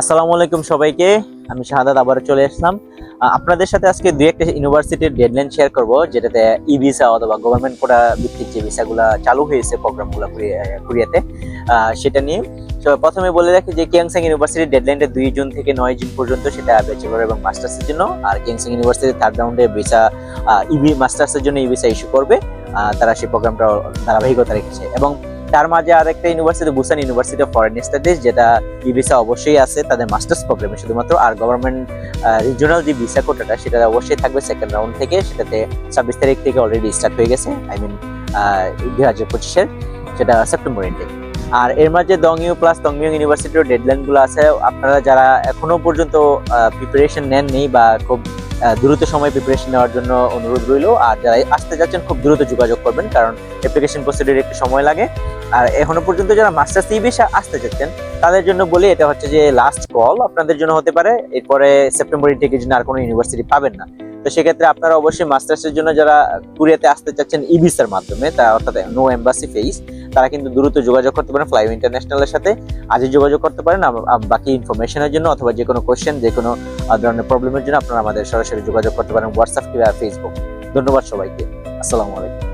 আসসালামু আলাইকুম সবাইকে। আমি শাহাদাত আবার চলে আসলাম। আপনাদের সাথে আজকে দুই একটা ইউনিভার্সিটির ডেডলাইন শেয়ার করব, যেটাতে ই ভিসা অথবা গভর্নমেন্ট করা ভিত্তিক যে ভিসাগুলো চালু হয়েছে প্রোগ্রামগুলো কোরিয়াতে সেটা নিয়ে। তো প্রথমে বলে রাখি যে কিয়াংসাং ইউনিভার্সিটির ডেডলাইনটা দুই জুন থেকে নয় জুন পর্যন্ত সেটা ব্যাচেলর এবং মাস্টার্সের জন্য, আর কিয়াংসাং ইউনিভার্সিটি থার্ড রাউন্ডে ভিসা ইভি মাস্টার্সের জন্য ই ভিসা ইস্যু করবে তারা সেই প্রোগ্রামটা ধারাবাহিকতা রেখেছে। এবং তার মাঝে আরেকটা university Busan university of foreign studies যেটা ই ভিসা অবশ্যই আছে, তাদের মাস্টার্স প্রোগ্রামে শুধুমাত্র, আর গভর্নমেন্ট রিজিওনাল যে ভিসা কোটাটা সেটা অবশ্যই থাকবে সেকেন্ড রাউন্ড থেকে, সেটাতে ছাব্বিশ তারিখ থেকে অলরেডি স্টার্ট হয়ে গেছে আই মিন দুই হাজার পঁচিশের, সেটা সেপ্টেম্বর এন্ডে আর এর মাঝে দংইউ প্লাস দংমিয়ং ইউনিভার্সিটির ডেডলাইনগুলো আছে, আপনারা যারা এখনও পর্যন্ত প্রিপারেশন নেননি বা খুব দ্রুত সময় প্রিপারেশন নেওয়ার জন্য অনুরোধ রইল। আর যারা আসতে যাচ্ছেন, খুব দ্রুত যোগাযোগ করবেন, কারণ অ্যাপ্লিকেশন প্রসিডিউর একটু সময় লাগে। আর এখনও পর্যন্ত যারা মাস্টার্স ই ভিসা আসতে যাচ্ছেন, তাদের জন্য বলি, এটা হচ্ছে যে লাস্ট কল আপনাদের জন্য হতে পারে। এরপরে সেপ্টেম্বর ইন্টেকের জন্য আর কোনো ইউনিভার্সিটি পাবেন না। তো সেক্ষেত্রে আপনারা অবশ্যই মাস্টার্সের জন্য যারা কুরিয়াতে আসতে চাচ্ছেন ই ভিসার মাধ্যমে, তা অর্থাৎ নো এম্বাসি ফেস তারা কিন্তু দ্রুত যোগাযোগ করতে পারেন ফ্লাইও ইন্টারন্যাশনালের সাথে। আজই যোগাযোগ করতে পারেন বাকি ইনফরমেশনের জন্য অথবা যে কোনো কোয়েশ্চেন যে কোনো ধরনের প্রবলেমের জন্য আপনারা আমাদের সরাসরি যোগাযোগ করতে পারেন হোয়াটসঅ্যাপ কিংবা ফেসবুক ধন্যবাদ সবাইকে। আসসালামু আলাইকুম।